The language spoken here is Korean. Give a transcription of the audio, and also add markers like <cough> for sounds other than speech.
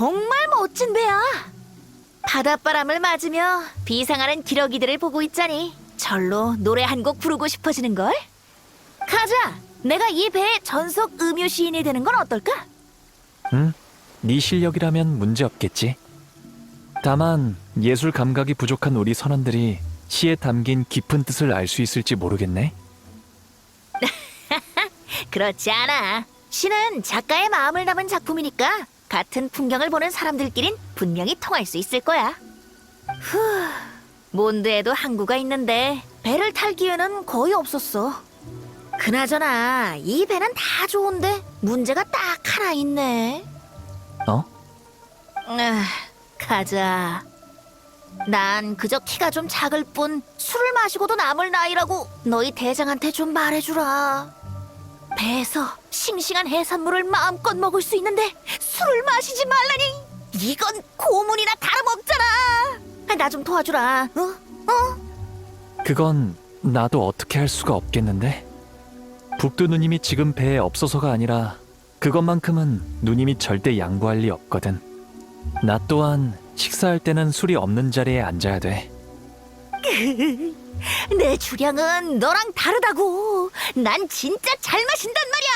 정말 멋진 배야. 바닷바람을 맞으며 비상하는 기러기들을 보고 있자니 절로 노래 한 곡 부르고 싶어지는 걸. 가자. 내가 이 배의 전속 음유 시인이 되는 건 어떨까? 응? 네 실력이라면 문제 없겠지. 다만 예술 감각이 부족한 우리 선원들이 시에 담긴 깊은 뜻을 알 수 있을지 모르겠네. <laughs> 그렇지 않아. 시는 작가의 마음을 담은 작품이니까 같은 풍경을 보는 사람들끼린 분명히 통할 수 있을 거야. 후, 몬드에도 항구가 있는데 배를 탈 기회는 거의 없었어. 그나저나 이 배는 다 좋은데 문제가 딱 하나 있네. 어? 아, 가자. 난 그저 키가 좀 작을 뿐 술을 마시고도 남을 나이라고 너희 대장한테 좀 말해주라. 배에서 싱싱한 해산물을 마음껏 먹을 수 있는데 술을 마시지 말라니 이건 고문이나 다름없잖아. 나 좀 도와주라. 어? 어? 그건 나도 어떻게 할 수가 없겠는데. 북두 누님이 지금 배에 없어서가 아니라 그것만큼은 누님이 절대 양보할 리 없거든. 나 또한 식사할 때는 술이 없는 자리에 앉아야 돼. <laughs> 내 주량은 너랑 다르다고. 난 진짜 잘 마신단 말이야.